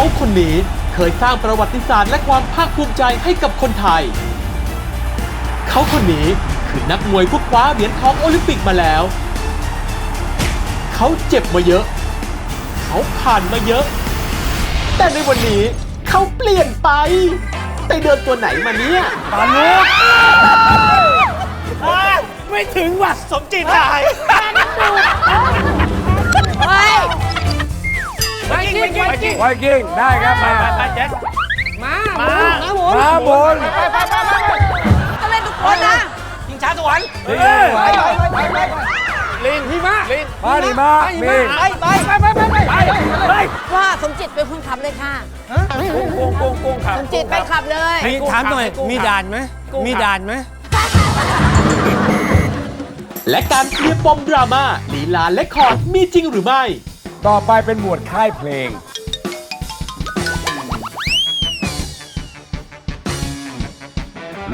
เขาคนนี้เคยสร้างประวัติศาสตร์และความภาคภูมิใจให้กับคนไทย เขาคนนี้คือนักมวยผู้คว้าเหรียญทองโอลิมปิกมาแล้ว เขาเจ็บมาเยอะ เขาผ่านมาเยอะ แต่ในวันนี้เขาเปลี่ยนไปไปเดินตัวไหนมาเนี่ยไม่ถึงว่ะสมจิตตาย กิ้งไวกิ้งไวกิ้งไวกิ้งได้ครับไปมาไปไปแจ็คมามามาบนทำไมทุกคนนะยิงช้าสวรรค์ลิงไหวลิงพี่มาลิงมาดิมามีไปไปไปไปไปไปไปว่าสมจิตเป็นคนขับเลยค่ะโกงโกงโกงครับสมจิตไปขับเลยมีถามหน่อยมีด่านไหมมีด่านไหมและการเคลียร์ปมดราม่าลีลาและคอร์ดมีจริงหรือไม่ ต่อไปเป็นหมวดค่ายเพลง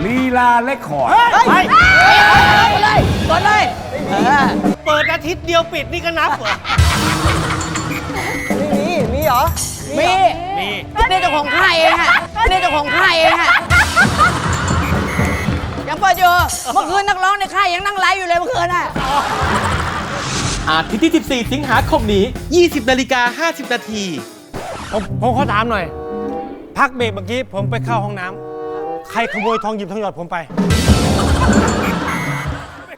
ลีลาและคอร์ดไปไปเลยกดเลยเออเปิดอาทิตย์เดียวปิดนี่ก็นับเหรอ มีมีนี่เจ้าของค่ายเองฮะนี่เจ้าของค่ายเองฮะยังเปิดอยู่เมื่อคืนนักร้องในค่ายยังนั่งไลฟ์อยู่เลยเมื่อคืนน่ะอาทิตย์ที่ 14 สิงหาคมนี้ 20 นาฬิกา 50 นาที ผมผมขอถามหน่อย พักเบรกเมื่อกี้ผมไปเข้าห้องน้ำ ใครขโมยทองหยิบทองหยอดผมไป